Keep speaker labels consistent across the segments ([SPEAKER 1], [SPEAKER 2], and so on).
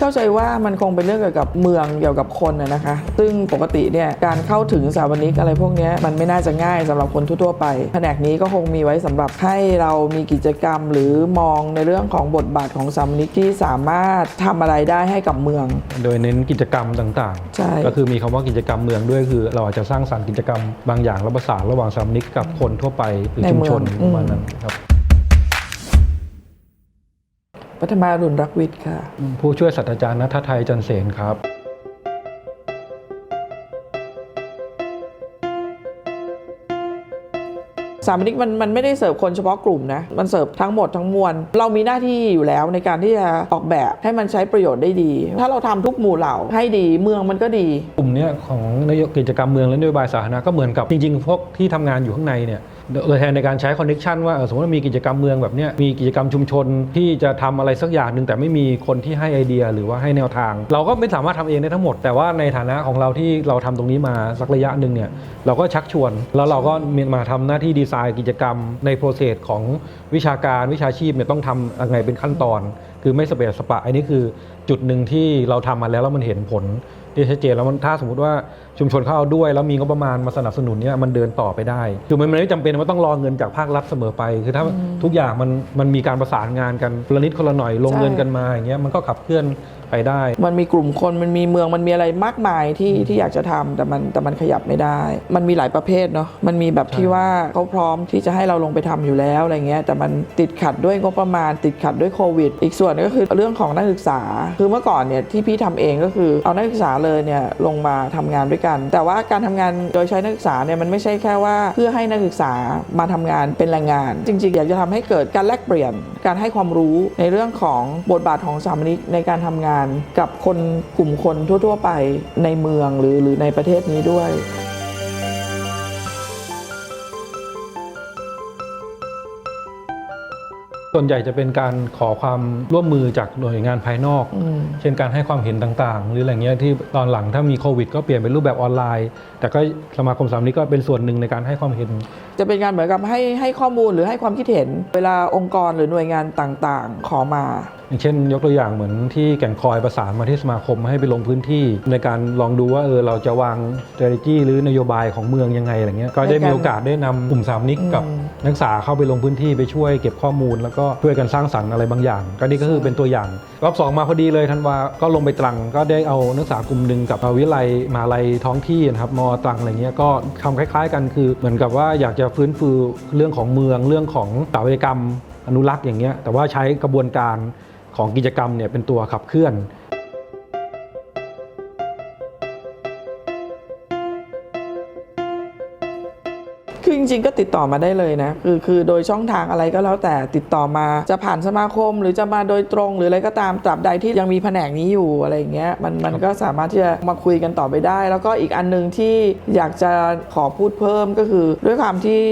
[SPEAKER 1] เข้าใจว่ามันคงเป็นเรื่องเกี่ยวกับเมืองเกี่ยวกับคนนะนะคะ ซึ่งปกติเนี่ยการเข้าถึงสถาปนิกอะไรพวกเนี้ยมันไม่น่าจะง่ายสำหรับคนทั่วๆไป แผนกนี้ก็คงมีไว้สำหรับให้เรามีกิจกรรม หรือมองในเรื่องของบทบาทของสถาปนิกที่สามารถทำอะไรได้ให้กับเมือง
[SPEAKER 2] โดยเน้นกิจกรรมต่าง
[SPEAKER 1] ใช่
[SPEAKER 2] ๆก็คือมีคำว่ากิจกรรมเมืองด้วยคือ เราอาจจะสร้างสรรค์กิจกรรมบางอย่างและประสานระหว่างสถาปนิกกับคนทั่วไปหรือ
[SPEAKER 1] ใน
[SPEAKER 2] ชุม
[SPEAKER 1] เมือง
[SPEAKER 2] ชน
[SPEAKER 1] อื
[SPEAKER 2] ป
[SPEAKER 1] ม
[SPEAKER 2] ระมาณนั้นครับ
[SPEAKER 1] ปัทมารุณรักวิทย์ค่ะ
[SPEAKER 2] ผู้ช่วยศาสตราจารย์นัทไทยจันเสนครับ
[SPEAKER 1] สถามนิกมันมันไม่ได้เสิร์ฟคนเฉพาะกลุ่มนะ มันเสิร์ฟทั้งหมดทั้งมวล เรามีหน้าที่อยู่แล้วในการที่จะออกแบบให้มันใช้ประโยชน์ได้ดี ถ้าเราทำทุกหมู่เหล่าให้ดีเมืองมันก็ดี
[SPEAKER 2] กลุ่มเนี้ยของนโยบายกิจกรรมเมืองและนโยบายสาธารณะก็เหมือนกับจริงๆพวกที่ทำงานอยู่ข้างในเนี่ย โดยแทนในการใช้คอนเน็ชันว่าสมมติว่ามีกิจกรรมเมืองแบบนี้มีกิจกรรมชุมชนที่จะทำอะไรสักอย่างหนึ่งแต่ไม่มีคนที่ให้ไอเดียหรือว่าให้แนวทาง เราก็ไม่สามารถทำเองได้ทั้งหมด แต่ว่าในฐานะของเราที่เราทำตรงนี้มาสักระยะหนึ่งเนี่ยเราก็ชักชวน แล้วเราก็มีมาทำหน้าที่ดีไซน์กิจกรรมในโปรเซสของวิชาการวิชาชีพเนี่ยต้องทำยังไงเป็นขั้นตอน คือไม่สเปซสปะ อันนี้คือจุดหนึ่งที่เราทำมาแล้วแล้วมันเห็นผลที่ชัดเจนแล้วมันถ้าสมมติว่าชุมชนเขาเอาด้วย แล้วมีงบประมาณมาสนับสนุนเนี่ยมันเดินต่อไปได้คือมันไม่จำเป็นว่าต้องรอเงินจากภาครัฐเสมอไป คือถ้าทุกอย่างมันมันมีการประสานงานกันคนละนิดคนละหน่อยลง
[SPEAKER 1] ใช่
[SPEAKER 2] เงินกันมาอย่างเงี้ยมันก็ขับเคลื่อน ไปได้
[SPEAKER 1] มันมีกลุ่มคนมันมีเมืองมันมีอะไรมากมายที่ที่อยากจะทำแต่มันแต่มันขยับไม่ได้ มันมีหลายประเภทเนาะมันมีแบบที่ว่าเขาพร้อมที่จะให้เราลงไปทำอยู่แล้วอะไรเงี้ยแต่มันติดขัดด้วยงบประมาณ ติดขัดด้วยโควิด อีกส่วนก็คือเรื่องของนักศึกษา คือเมื่อก่อนเนี่ยที่พี่ทำเองก็คือเอานักศึกษาเลยเนี่ยลงมาทำงานด้วยกัน แต่ว่าการทำงานโดยใช้นักศึกษาเนี่ยมันไม่ใช่แค่ว่าเพื่อให้นักศึกษามาทำงานเป็นแรงงาน จริง ๆ อยากจะทำให้เกิดการแลกเปลี่ยน การให้ความรู้ในเรื่องของบทบาทของสถามนิกในการทำงานกับคนกลุ่มคนทั่ว ๆ ไปในเมืองหรือหรือในประเทศนี้ด้วย
[SPEAKER 2] ส่วนใหญ่จะเป็นการขอความร่วมมือจากหน่วยงานภายนอก
[SPEAKER 1] อืม
[SPEAKER 2] เช่นการให้ความเห็นต่างๆ หรืออะไรเงี้ยที่ตอนหลังถ้ามีโควิด ก็เปลี่ยนเป็นรูปแบบออนไลน์ แต่ก็สมาคมสามนี้ก็เป็นส่วนหนึ่งในการให้ความเห็น
[SPEAKER 1] จะเป็นการเหมือนกับให้ให้ข้อมูลหรือให้ความคิดเห็น เวลาองค์กรหรือหน่วยงานต่างๆ ขอมา
[SPEAKER 2] อย่างเช่น ยกตัวอย่างเหมือนที่แก่งคอยประสานมาที่สมาคมให้ไปลงพื้นที่ ในการลองดูว่าเออเราจะวาง strategy หรือนโยบายของเมืองยังไงอะไรเงี้ยก็ได้มีโอกาสได้นำกลุ่มสามนิกกับ
[SPEAKER 1] อืม
[SPEAKER 2] นักศึกษาเข้าไปลงพื้นที่ไปช่วยเก็บข้อมูล แล้วก็ช่วยกันสร้างสรรค์อะไรบางอย่าง ก็นี่ก็คือเป็นตัวอย่างรอบสองมาพอดีเลยทันวาก็ลงไปตรังก็ได้เอานักศึกษากลุ่มหนึ่งกับวิทยาลัยมหาลัยท้องที่นะครับมตรังอะไรเงี้ยก็ทำคล้าย ๆ กันคือ เหมือนกับว่าอยากจะฟื้นฟูเรื่องของเมืองเรื่องของสถาปัตยกรรมอนุรักษ์อย่างเงี้ยแต่ว่าใช้กระบวนการ ของกิจกรรมเนี่ยเป็นตัวขับเคลื่อน
[SPEAKER 1] คือจริงๆก็ติดต่อมาได้เลยนะคือคือโดยช่องทางอะไรก็แล้วแต่ติดต่อมาจะผ่านสมาคม หรือจะมาโดยตรง หรืออะไรก็ตามตราบใดที่ยังมีแผนกนี้อยู่อะไรอย่างเงี้ยมันมันก็สามารถที่จะมาคุยกันต่อไปได้ แล้วก็อีกอันหนึงที่อยากจะขอพูดเพิ่มก็คือ ด้วยความที่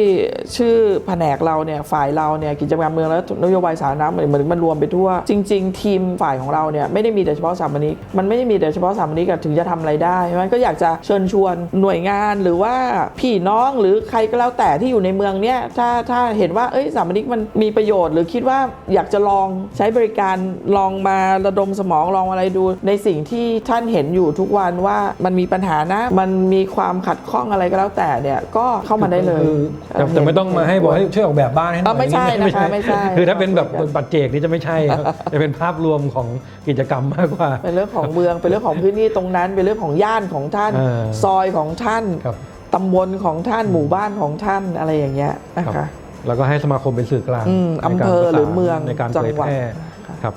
[SPEAKER 1] ชื่อแผนกเราเนี่ยฝ่ายเราเนี่ยกิจกรรมเมืองและนโยบายสาธารณะเหมือนเหมือนมันรวมไปทั่ว จริง ๆ ทีมฝ่ายของเราเนี่ยไม่ได้มีแต่เฉพาะสามนิกมันไม่ได้มีแต่เฉพาะสามนิกถึงจะทำอะไรได้มันก็อยากจะเชิญชวนหน่วยงานหรือว่าพี่น้องหรือใครก็แล้วแต่ที่อยู่ในเมืองเนี่ยถ้าถ้าเห็นว่าเอ้ยสถามนิกมันมีประโยชน์ หรือคิดว่าอยากจะลองใช้บริการลองมาระดมสมองลองอะไรดู ในสิ่งที่ท่านเห็นอยู่ทุกวันว่ามันมีปัญหานะมันมีความขัดข้องอะไรก็แล้วแต่เนี่ยก็เข้ามาได้เลย
[SPEAKER 2] คือแต่แต่ไม่ต้องมาให้บอกให้ช่วยออกแบบบ้านให้หน่
[SPEAKER 1] เอ
[SPEAKER 2] อ
[SPEAKER 1] อยไม่ใช่นะคะไม่ใช่
[SPEAKER 2] คือถ้าเป็นแบบปัจเจกนี่จะไม่ใช่ครับจะเป็นภาพรวมของกิจกรรมมากกว่า
[SPEAKER 1] เป็นเรื่องของเมืองเป็นเรื่องของพื้นที่ตรงนั้นเป็นเรื่องของย่านของท่าน
[SPEAKER 2] เออ
[SPEAKER 1] ซอยของท่าน
[SPEAKER 2] ครับ
[SPEAKER 1] ตำบลของท่านหมู่บ้านของท่านอะไรอย่างเงี้ยนะ
[SPEAKER 2] ครั
[SPEAKER 1] คะ
[SPEAKER 2] บแล้วก็ให้สมาคมเป็นสื่อกลาง
[SPEAKER 1] อืม
[SPEAKER 2] ในการ
[SPEAKER 1] อำเภอ
[SPEAKER 2] ประสาน
[SPEAKER 1] หรือเมือง
[SPEAKER 2] ในการ
[SPEAKER 1] จัง
[SPEAKER 2] เผย
[SPEAKER 1] หวัด
[SPEAKER 2] แพร่
[SPEAKER 1] ค่ะ
[SPEAKER 2] ครับ